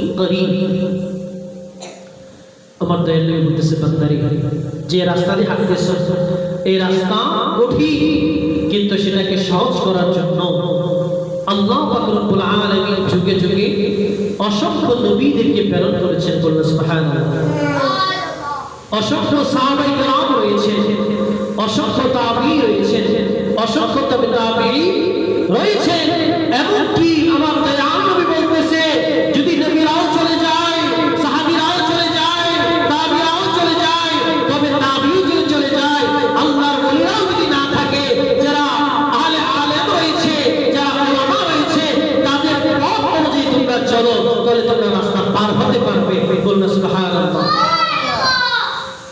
الطريق আমার দয়াল নবী বলতেছে বান্দারি যে রাস্তা দিয়ে হাঁটতেছ এই রাস্তা কঠিন কিন্তু সেটাকে সহজ করার জন্য আল্লাহ পাক রব্বুল আলামিন যুগে যুগে অসংখ্য নবীদেরকে প্রেরণ করেছেন বললেন সুবহানাল্লাহ অসংখ্য সাহাবাই کرام রয়েছে অসংখ্য তাবি রয়েছে অসংখ্য তবে তাবি রয়েছে এমনকি আমার দয়াল নবী বলতেছে যদি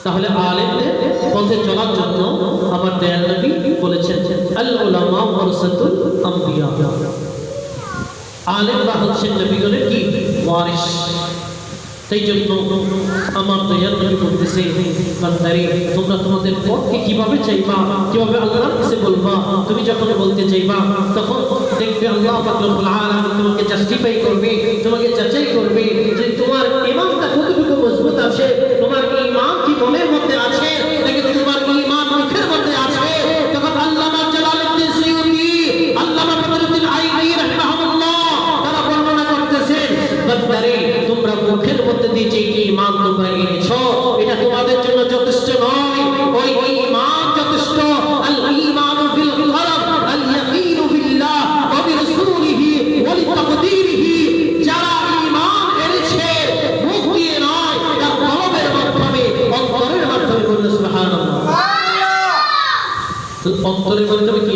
তাহলে আলেমদের পথে চলার জন্য আমার দয়াল নবী বলেছেন আল উলামা ওয়ারাসাতুল আম্বিয়া। আলেমরা হচ্ছেন নবীগণের কি? ওয়ারিস সেই জন্য আমার দয়াল নবী বলতেছে, বান্দারে, তোমরা তোমাদের পথকে কীভাবে চাইবা? কীভাবে আল্লাহর কাছে বলবা? তুমি যখন বলতে চাইবা, তখন দেখবে আল্লাহ পাক তোমাকে জাস্টিফাই করবে।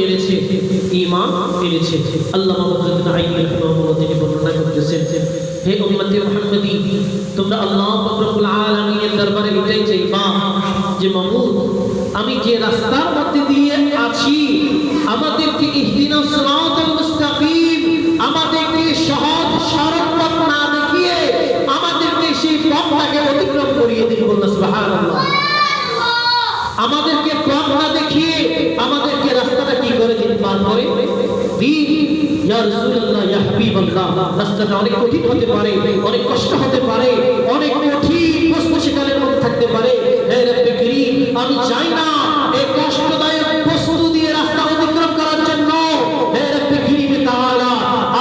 এনেছে, ঈমান এনেছে। আল্লাহ তিনি বর্ণনা করতেছেন, হে উম্মতি মোহাম্মদি, তোমরা আল্লাহ পাক রব্বুল দরবারে এটাই চাইবা যে মামুদ, আমি যে রাস্তার মধ্যে দিয়ে আছি, আমাদেরকে ইহদিনাস সিরাতাল মুস্তাকিম আমাদেরকে সহজ সরল পথ না দেখিয়ে আমাদেরকে সেই পথটাকে অতিক্রম করিয়ে দিন বললেন সুবহানাল্লাহ আমাদেরকে পথ না দেখিয়ে আমাদেরকে রাস্তাটা কি করে দিন পার করে দিন ইয়া রাসূলুল্লাহ ইয়া হাবিবাল্লাহ। রাস্তাটা অনেক কঠিন হতে পারে অনেক কষ্ট হতে পারে অনেক কঠিন মুশকিলের মধ্যে থাকতে পারে। হে রব্বে করিম আমি চাই না এই কষ্টদায়ক দিয়ে রাস্তা অতিক্রম করার জন্য। হে রব্বে করিম তাআলা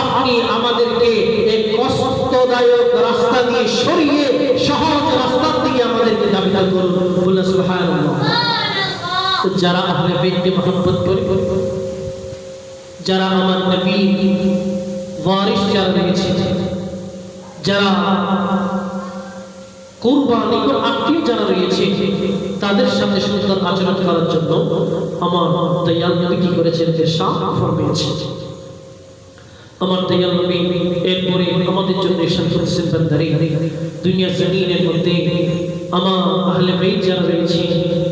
আপনি আমাদেরকে এই কষ্টদায়ক রাস্তা দিয়ে সরিয়ে সহজ রাস্তার দিকে আমাদেরকে দাবিদার করুন। বলে সুবহানাল্লাহ। যারা আহলে বেদকে মহব্বত করে যারা আমার নবী ওয়ারিস যারা রয়েছে, যারা কুরবানি কোন আত্মীয় যারা রয়েছে, তাদের সাথে সুন্দর আচরণ করার জন্য আমার দয়াল নবী কি করেছেন ইরশাদ ফরমিয়েছে। আমার দয়াল নবী এরপরে আমাদের জন্য ইরশাদ করেছেন বান্দারে। দুনিয়া জমিনের মধ্যে আমার আহলে বাইত যারা রয়েছে,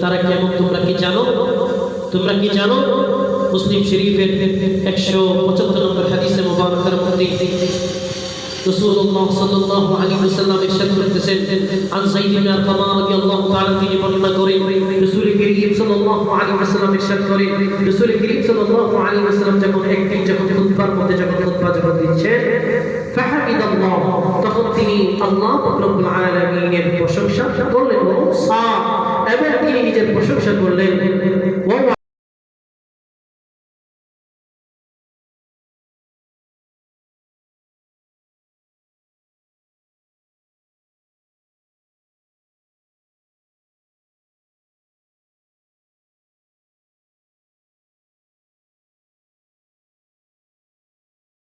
তারা কেমন তোমরা কি জানো? তোমরা কি জানো? মুসলিম শরীফের একশো পঁচাত্তর নম্বর হাদিসে মোবারকের মধ্যে রসুল্লাহ সাল্লাল্লাহু আলাইহি ওয়াসাল্লাম ইরশাদ করতেছেন, আন সাইয়্যিদ ইবনে আরকামা রাদিয়াল্লাহু তাআলা তিনি বর্ণনা করেন, রাসূল করিম সাল্লাল্লাহু আলাইহি ওয়াসাল্লাম ইরশাদ করেন রাসূল করিম সাল্লাল্লাহু আলাইহি ওয়াসাল্লাম যখন একদিন যখন খুতবার মধ্যে যখন খুতবা যখন প্রশংসা করলেন।